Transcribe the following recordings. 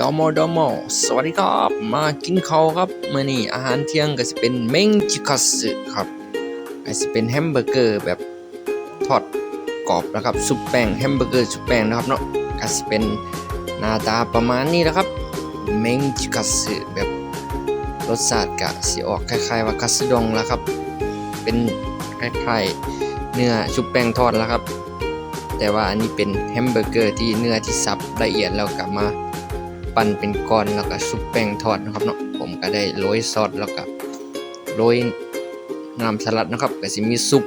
ดอมอดอมอสวัสดีครับ มากินข้าวครับมื้อนี้อาหารเที่ยงก็สิเป็นเมงจิคัสครับก็สิเป็นแฮมเบอร์เกอร์แบบทอดกรอบนะครับซุปแป้งแฮมเบอร์เกอร์ซุปแป้งนะครับเนาะก็สิเป็นหน้าตาประมาณนี้แหละครับเมงจิคัสแบบรสชาติก็สิออกคล้าย ๆ ว่าคัสดองแล้วครับ เป็นคล้ายๆเนื้อชุบแป้งทอดแล้วครับ แต่ว่าอันนี้เป็นแฮมเบอร์เกอร์ที่เนื้อที่สับละเอียดแล้วกลับมา ปั่นเป็นก้อนแล้วก็ชุบแป้งทอดนะครับเนาะผมก็ได้โรยซอสแล้วก็โรยน้ำสลัดนะครับก็สิมีซุป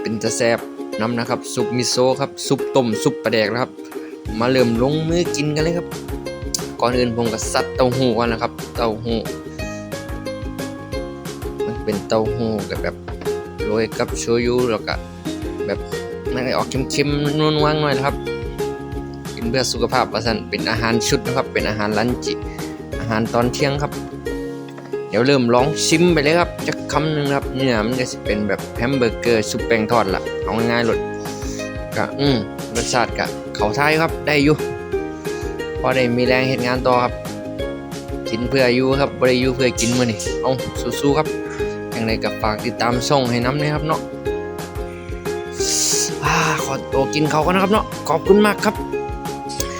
เป็นตะแซบน้ำนะครับซุปมิโซะครับซุปต้มซุปปลาแดกนะครับ มาเริ่มลงมือกินกันเลยครับ ก่อนอื่นผมก็ซัดเต้าหู้ก่อนนะครับ เต้าหู้มันเป็นเต้าหู้กับแบบโรยกับโชยุแล้วก็แบบมันออกเค็มๆนวลๆหน่อยนะครับ กินเพื่อสุขภาพประสันเป็นอาหารชุดนะครับ เป็นอาหารลันจิอาหารตอนเที่ยงครับ เดี๋ยวเริ่มลองชิมไปเลยครับจะคำหนึ่งครับเนื้อมันก็จะเป็นแบบแฮมเบอร์เกอร์ซุปแป้งทอดละเอาง่ายๆเลยก็อืมรสชาติก็เขาทายครับได้อยู่พอได้มีแรงเห็นงานต่อครับ กินเพื่ออยู่ครับบ่ได้อยู่เพื่อกินมือนี่เอาสู้ๆครับอย่างไรก็ฝากติดตามช่งให้น้ำนะครับเนาะขอตัวกินเขากันนะครับเนาะขอบคุณมากครับ